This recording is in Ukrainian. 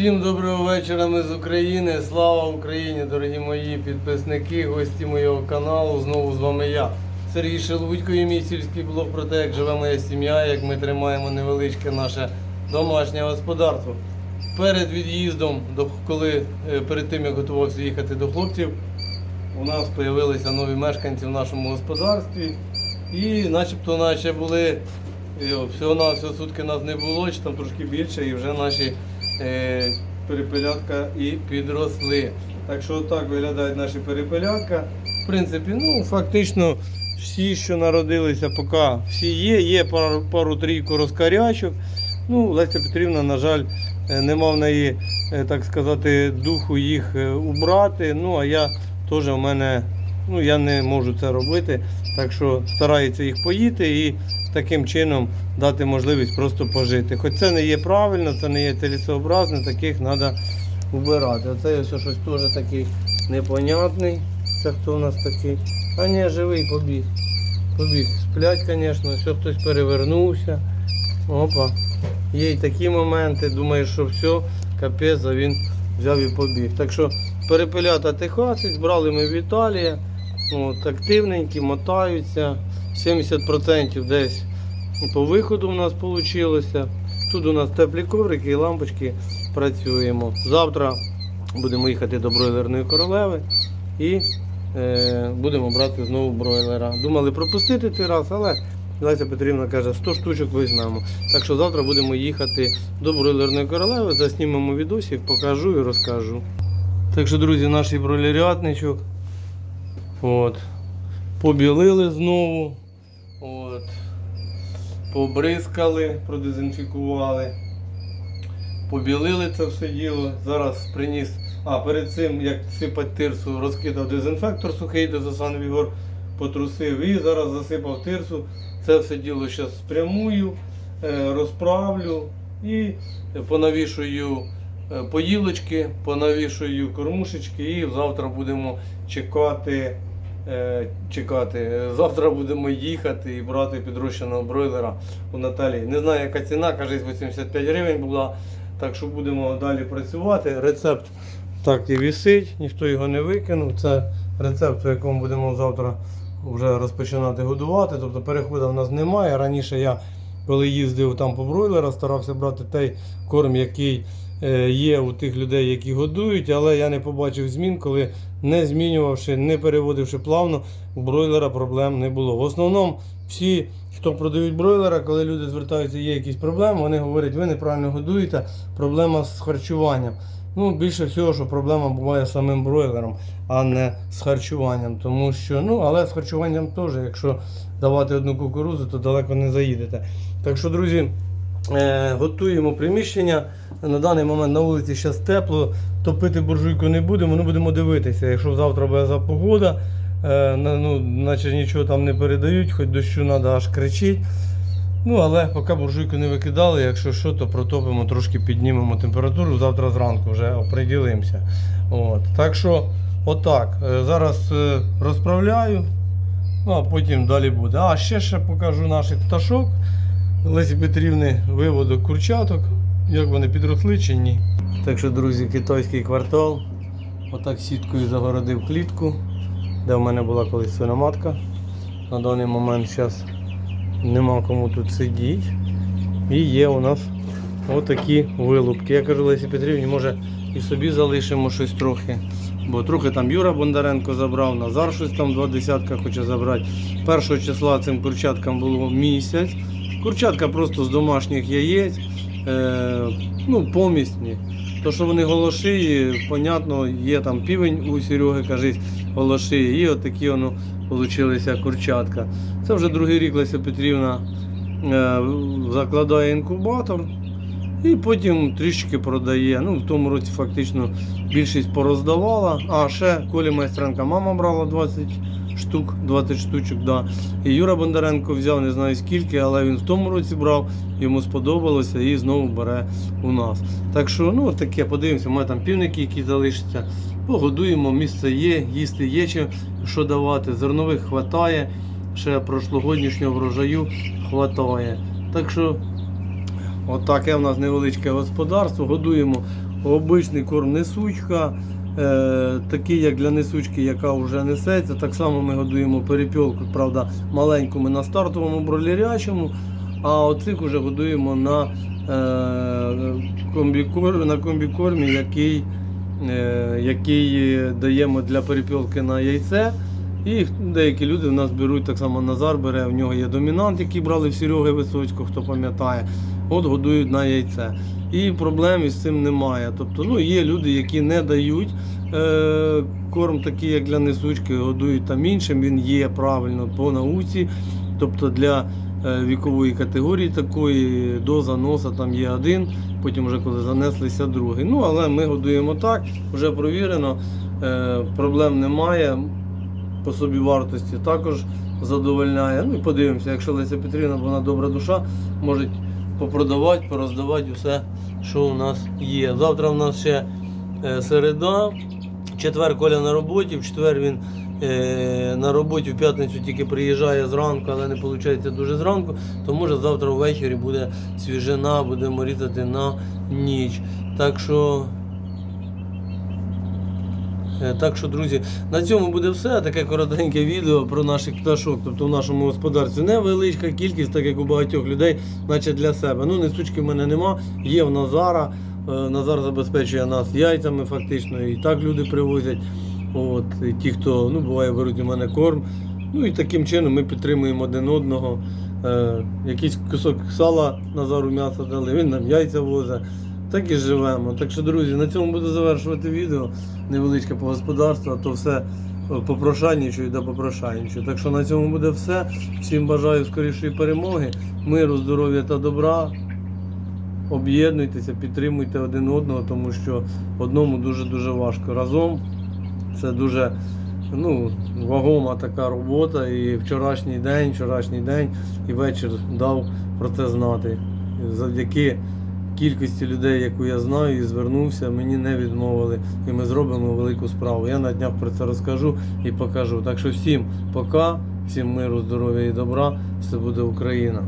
Всім доброго вечора, ми з України. Слава Україні, дорогі мої підписники, гості моєго каналу. Знову з вами я. Сергій Шелудько і мій сільський блог про те, як живе моя сім'я, як ми тримаємо невеличке наше домашнє господарство. Перед від'їздом, коли е, перед тим як готувався їхати до хлопців, у нас з'явилися нові мешканці в нашому господарстві. І начебто наче були всього на всього сутки нас не було, чи там трошки більше, і вже наші е, перепелятка і підросли. Так що отак виглядають наші перепелятка. В принципі, ну фактично всі, що народилися, поки всі є. Є пару, пару-трійку розкарячок. Ну, Леся Петрівна, на жаль, е, нема в неї, е, так сказати, духу їх е, убрати. Ну, а я теж в мене, ну я не можу це робити. Так що старається їх поїти і таким чином дати можливість просто пожити. Хоч це не є правильно, це не є цілесообразно, таких треба убирати. Оце ось щось теж такий непонятний. Це хто у нас такий? А ні, живий побіг. Побіг. Сплять, звісно, все хтось перевернувся. Опа. Є й такі моменти, думаєш, що все, капець, а він взяв і побіг. Так що перепелята Техасець, брали ми в Італії. От, активненькі, мотаються. 70% десь по виходу у нас вийшло. Тут у нас теплі коврики і лампочки працюємо. Завтра будемо їхати до бройлерної королеви і е, будемо брати знову бройлера. Думали пропустити цей раз, але Леся Петрівна каже, 100 штучок візьмемо. Так що завтра будемо їхати до бройлерної королеви, заснімемо відосів, покажу і розкажу. Так що, друзі, наш бройлерятничок. От. Побілили знову. От. Побризкали, продезінфікували. Побілили це все діло. Зараз приніс. А, перед цим, як сипати тирсу, розкидав дезінфектор сухий, дезосан Вігор потрусив і зараз засипав тирсу. Це все діло зараз спрямую, е, розправлю і понавішую е, поїлочки, понавішую кормушечки і завтра будемо чекати. Е, Чекати. Завтра будемо їхати і брати підрощеного бройлера у Наталії. Не знаю, яка ціна, каже, 85 гривень була. Так що будемо далі працювати. Рецепт так і висить, ніхто його не викинув. Це рецепт, по якому будемо завтра вже розпочинати годувати. Тобто переходу в нас немає. Раніше я, коли їздив там по бройлера, старався брати той корм, який є у тих людей, які годують, але я не побачив змін, коли не змінювавши, не переводивши плавно, у бройлера проблем не було. В основному всі, хто продають бройлера, коли люди звертаються, є якісь проблеми, вони говорять, ви неправильно годуєте, проблема з харчуванням. Ну, більше всього, що проблема буває з самим бройлером, а не з харчуванням. Тому що, ну, але з харчуванням теж, якщо давати одну кукурудзу, то далеко не заїдете. Так що, друзі, е, готуємо приміщення. На даний момент на вулиці зараз тепло, топити буржуйку не будемо, ну будемо дивитися. Якщо завтра буде за погода, е, ну, наче нічого там не передають, хоч дощу треба аж кричить. Ну, але поки буржуйку не викидали, якщо що, то протопимо, трошки піднімемо температуру, завтра зранку вже оприділимося. От. Так що, отак. Е, Зараз е, розправляю, ну а потім далі буде. А ще ще покажу наших пташок. Лесі Петрівни виводок курчаток, як вони підросли чи ні. Так що, друзі, китайський квартал. Отак сіткою загородив клітку, де в мене була колись свиноматка. На даний момент зараз нема кому тут сидіти. І є у нас отакі вилупки. Я кажу Лесі Петрівні, може і собі залишимо щось трохи. Бо трохи там Юра Бондаренко забрав, Назар щось там два десятка хоче забрати. Першого числа цим курчаткам було місяць. Курчатка просто з домашніх яєць, е, ну, помісні. То, що вони голошиї, понятно, є там півень у Сереги, кажись, голошиї, і отакі воно получилися курчатка. Це вже другий рік Леся Петрівна е, закладає інкубатор і потім трішки продає. Ну, в тому році фактично більшість пороздавала. А ще Колі Майстренка мама брала 20 штук, 20 штучок. Да. І Юра Бондаренко взяв не знаю скільки, але він в тому році брав, йому сподобалося і знову бере у нас. Так що, ну таке, подивимося, у мене там півники, які залишаться. Погодуємо, місце є, їсти є чи що давати. Зернових хватає, ще прошлогоднішнього врожаю хватає. Так що, отаке в нас невеличке господарство. Годуємо обичний корм несучка, е, такий як для несучки, яка вже несеться. Так само ми годуємо перепілку, правда, маленьку ми на стартовому бролерячому, а оцих вже годуємо на, е, на комбікормі, який, е, який даємо для перепілки на яйце. І деякі люди в нас беруть так само Назар бере, в нього є домінант, який брали в Сереги Висоцького, хто пам'ятає. От годують на яйце. І проблем із цим немає. Тобто, ну, є люди, які не дають е, корм такий, як для несучки, годують там іншим. Він є правильно по науці. Тобто для е, вікової категорії такої до заноса там є один, потім вже коли занеслися другий. Ну, але ми годуємо так, вже провірено, е, проблем немає по собі вартості також задовольняє. Ну і подивимося, якщо Леся Петрівна, вона добра душа, може попродавати, пороздавати усе, що у нас є. Завтра у нас ще е, середа, четвер Коля на роботі, в четвер він е, на роботі в п'ятницю тільки приїжджає зранку, але не виходить дуже зранку, то може завтра ввечері буде свіжина, будемо різати на ніч. Так що Так що, друзі, на цьому буде все. Таке коротеньке відео про наших пташок. Тобто в нашому господарстві невеличка кількість, так як у багатьох людей, наче для себе. Ну, несучки в мене нема, є в Назара. Е, Назар забезпечує нас яйцями фактично, і так люди привозять. От, і ті, хто ну, буває, беруть у мене корм. Ну і таким чином ми підтримуємо один одного. Е, якийсь кусок сала Назару м'яса дали, він нам яйця возить. Так і живемо. Так що, друзі, на цьому буду завершувати відео. Невеличке по господарству, а то все е, попрошайничаю да попрошайничаю. Так що на цьому буде все. Всім бажаю скорішої перемоги, миру, здоров'я та добра. Об'єднуйтеся, підтримуйте один одного, тому що одному дуже-дуже важко. Разом це дуже ну, вагома така робота. І вчорашній день, вчорашній день і вечір дав про це знати. Завдяки кількості людей, яку я знаю, і звернувся, мені не відмовили. І ми зробимо велику справу. Я на днях про це розкажу і покажу. Так що всім пока, всім миру, здоров'я і добра. Все буде Україна.